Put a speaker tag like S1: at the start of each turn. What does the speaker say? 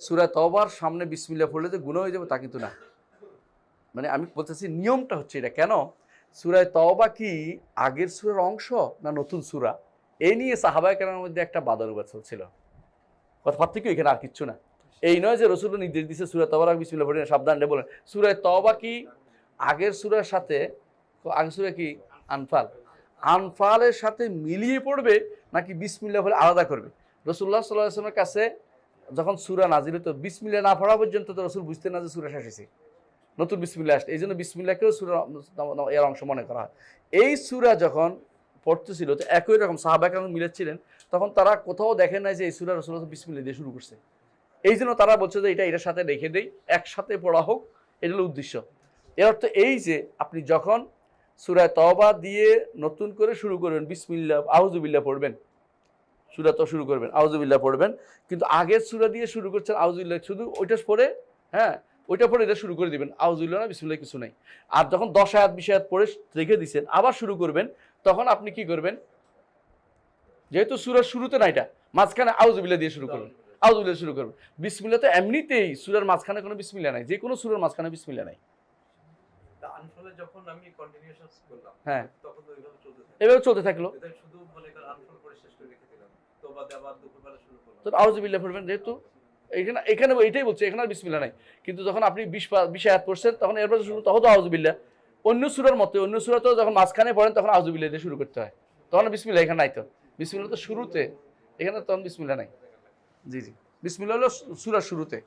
S1: সুরা তবার সামনে বিসমিল্লা পড়লে যে গুণ হয়ে যাবে, তা কিন্তু না। মানে আমি বলতেছি নিয়মটা হচ্ছে এটা। কেন? সুরায় তবা কি আগের সুরের অংশ না নতুন সুরা? এই নিয়ে সাহাবায় কেনার মধ্যে একটা বাদর ছিল। কথা পার্থক্য এখানে আর কিচ্ছু না। এই নয় যে রসুল নির্দেশ দিচ্ছে সুরা তবার আগে বিসমিল্লা পড়ে, সাবধান রে বলেন। সুরায় তবা কি আগের সুরার সাথে, আগের সুরা কি? আনফাল। আনফালের সাথে মিলিয়ে পড়বে নাকি বিসমিল্লা বলে আলাদা করবে? রসুল্লাহ সাল্লাহ আসলামের কাছে যখন সুরা নাজিল হতো বিসমিল্লা না পড়া পর্যন্ত তো রসুল বুঝতে না যে সুরা শেষ হয়েছে নতুন বিসমিল্লা আসছে। এই জন্য বিসমিল্লাকেও সুরা এর অংশ মনে করা হয়। এই সুরা যখন পড়তেছিল, তো একই রকম সাহাবাক যখন মিলেছিলেন তখন তারা কোথাও দেখেন নাই যে এই সুরা রসুল বিসমিল্লা দিয়ে শুরু করছে। এই জন্য তারা বলছে যে এটা এটার সাথে রেখে দেই, একসাথে পড়া হোক, এটা হলো উদ্দেশ্য। এর অর্থ এই যে আপনি যখন সুরায় তবা দিয়ে নতুন করে শুরু করবেন বিসমিল্লা আউজুবিল্লা পড়বেন সুরা তো শুরু করবেন আউজুবিল্লা পড়বেন। কিন্তু আগের সুরা দিয়ে শুরু করছেন আউজুবিল্লা শুধু ওইটা পড়ে হ্যাঁ ওইটা পড়ে এটা শুরু করে দিবেন আউজুবিল্লা না বিসমিল্লা কিছু নেই। আর যখন দশ আয়াত বিশ আয়াত পড়ে রেখে দিচ্ছেন আবার শুরু করবেন তখন আপনি কি করবেন? যেহেতু সুরার শুরুতে না এটা মাঝখানে আউজুবিল্লা দিয়ে শুরু করবেন আউজুবিল্লা শুরু করবেন। বিসমিল্লা তো এমনিতেই সুরার মাঝখানে কোনো বিসমিল্লা নাই যে কোনো সুরার মাঝখানে বিসমিল্লা নাই। এভাবে চলতে যখন আউজুবিল্লা পড়বেন যেহেতু এখানে এখানে এটাই বলছে এখানে আর বিসমিল্লা নাই। কিন্তু যখন আপনি বিশ বিশ আয়াত পড়ছেন তখন এরপর শুরু তখন তো আউজবিল্লা অন্য সুরার মতে অন্য সুরা তো যখন মাঝখানে পড়েন তখন আউজবিল্লা দিয়ে শুরু করতে হয়। তখন বিসমিল্লা এখানে নাই তো। বিসমিল্লা তো শুরুতে এখানে তখন বিসমিল্লা নাই। জি জি। বিসমিল্লা হলো সুরার শুরুতে।